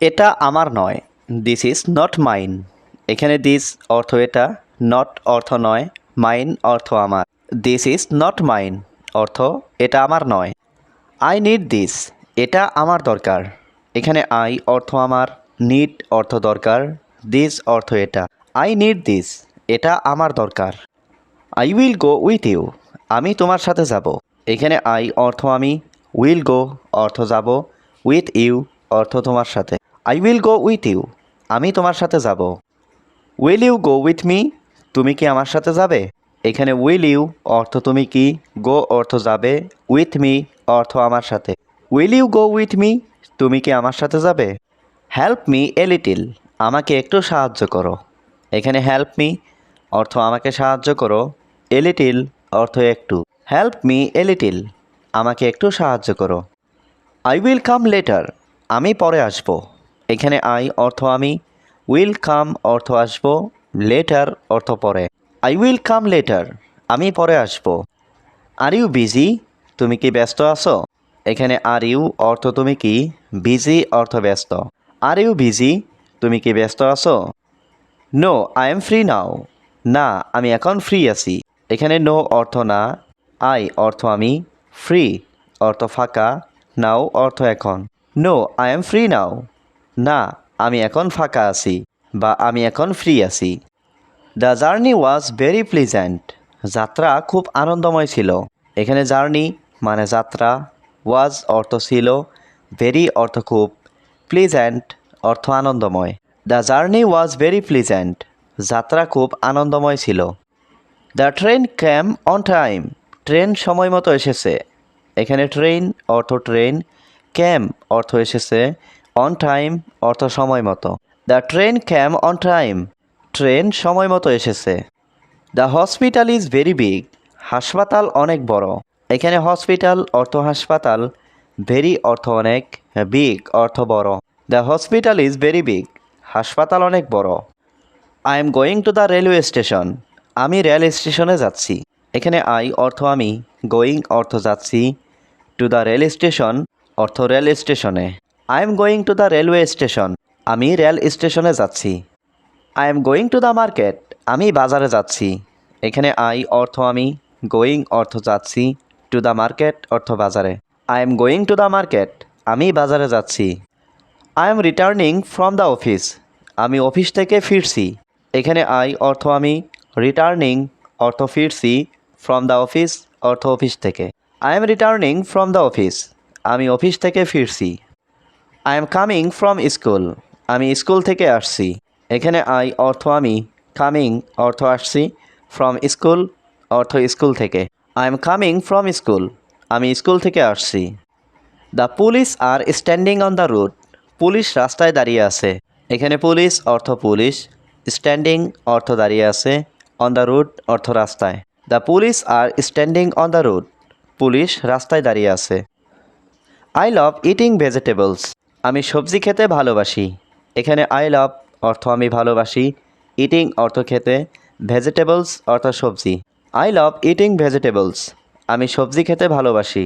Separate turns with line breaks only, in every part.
এটা আমার নয় দিস ইজ নট মাইন এখানে দিস অর্থ এটা নট অর্থ নয় মাইন অর্থ আমার। দিস ইজ নট মাইন অর্থ এটা আমার নয়। আই নিড দিস এটা আমার দরকার। এখানে আই অর্থ আমার নিড অর্থ দরকার দিস অর্থ এটা। আই নিড দিস এটা আমার দরকার। I will go with you আমি তোমার সাথে যাব। এখানে আই অর্থ আমি উইল গো অর্থ যাব। উইথ ইউ অর্থ তোমার সাথে। I will go with you আমি তোমার সাথে যাব। Will you go with me তুমি কি আমার সাথে যাবে? এখানে উইল ইউ অর্থ তুমি কি? গো অর্থ যাবে। উইথ মি অর্থ আমার সাথে। Will you go with me তুমি কি আমার সাথে যাবে? হেল্প মি এ লিটিল আমাকে একটু সাহায্য করো। এখানে হেল্প মি অর্থ আমাকে সাহায্য করো। এ লিটিল অর্থ একটু। হেল্প মি এ লিটিল আমাকে একটু সাহায্য করো। আই উইল কাম লেটার আমি পরে আসব। এখানে আই অর্থ আমি উইল কাম অর্থ আসব লেটার অর্থ পরে। আই উইল কাম লেটার আমি পরে আসব। আর ইউ বিজি তুমি কি ব্যস্ত আছো? এখানে আর ইউ অর্থ তুমি কি? বিজি অর্থ ব্যস্ত। আর ইউ বিজি তুমি কি ব্যস্ত আছো? No I am free now না, আমি এখন ফ্রি আছি। এখানে নো অর্থ না। আই অর্থ আমি ফ্রি অর্থ ফাঁকা। নাও অর্থ এখন। No I am free now না, আমি এখন ফাঁকা আছি বা আমি এখন ফ্রি আছি। The journey was very pleasant যাত্রা খুব আনন্দময় ছিল। এখানে জার্নি মানে যাত্রা ওয়াজ অর্থ ছিল ভেরি অর্থ খুব প্লিজেন্ট অর্থ আনন্দময়। The journey was very pleasant যাত্রা খুব আনন্দময় ছিল। The train came on time train সময় মতো এসেছে। এখানে ট্রেন অর্থ ট্রেন ক্যাম অর্থ এসেছে। অন টাইম অর্থ সময় মতো। The train came on time train সময় মতো এসেছে। The hospital is very big হাসপাতাল অনেক বড়। এখানে হসপিটাল অর্থ হাসপাতাল ভেরি অর্থ অনেক বিগ অর্থ বড়। The hospital is very big হাসপাতাল অনেক বড়। I am going to the railway station আমি রেল স্টেশনে যাচ্ছি। এখানে আই অর্থ আমি। গোয়িং অর্থ যাচ্ছি। টু দ্য রেল স্টেশন অর্থ রেল স্টেশনে I am going to the railway station আমি রেল স্টেশনে যাচ্ছি। I am going to the market আমি বাজারে যাচ্ছি। এখানে আই অর্থ আমি গোয়িং অর্থ যাচ্ছি টু দ্য মার্কেট অর্থ বাজারে। I am going to the market আমি বাজারে যাচ্ছি। I am returning from the office আমি অফিস থেকে ফিরছি। এখানে আই অর্থ আমি রিটার্নিং অর্থ ফিরছি ফ্রম দ্য অফিস অর্থ অফিস থেকে। I am returning from the office আমি অফিস থেকে ফিরছি। I am coming from school আমি স্কুল থেকে আসছি। এখানে আই অর্থ আমি। কামিং অর্থ আসছি। ফ্রম স্কুল অর্থ স্কুল থেকে। I am coming from school আমি স্কুল থেকে আসছি। The police are standing on the road police রাস্তায় দাঁড়িয়ে আছে। এখানে পুলিশ অর্থ পুলিশ স্ট্যান্ডিং অর্থ দাঁড়িয়ে আছে। অন দ্য রোড অর্থ রাস্তায়। The police are standing on the road police রাস্তায় দাঁড়িয়ে আছে। আই লাভ ইটিং ভেজিটেবলস আমি সবজি খেতে ভালোবাসি। এখানে আই লাভ অর্থ আমি ভালোবাসি ইটিং অর্থ খেতে ভেজিটেবলস অর্থ সবজি। আই লাভ ইটিং ভেজিটেবলস আমি সবজি খেতে ভালোবাসি।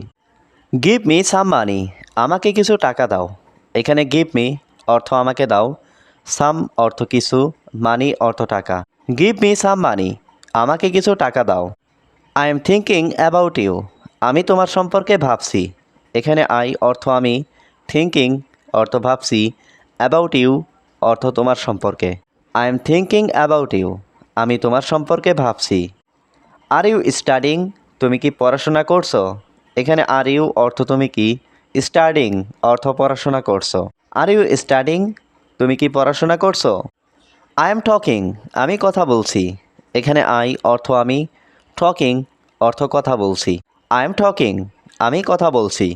গিভ মি সাম মানি আমাকে কিছু টাকা দাও। এখানে গিভ মি অর্থ আমাকে দাও সাম অর্থ কিছু মানি অর্থ টাকা। গিভ মি সাম মানি আমাকে কিছু টাকা দাও। I am thinking about you আমি তোমার সম্পর্কে ভাবছি। এখানে আই অর্থ আমি থিঙ্কিং অর্থ ভাবছি অ্যাবাউট ইউ অর্থ তোমার সম্পর্কে। I am thinking about you আমি তোমার সম্পর্কে ভাবছি। আর ইউ স্টাডিং তুমি কি পড়াশোনা করছ? এখানে আর ইউ অর্থ তুমি কি? স্টাডিং অর্থ পড়াশোনা করছ। আর ইউ স্টাডিং তুমি কি পড়াশোনা করছ? আই এম টকিং আমি কথা বলছি। এখানে আই অর্থ আমি। টকিং অর্থ কথা বলছি। আই এম টকিং আমি কথা বলছি।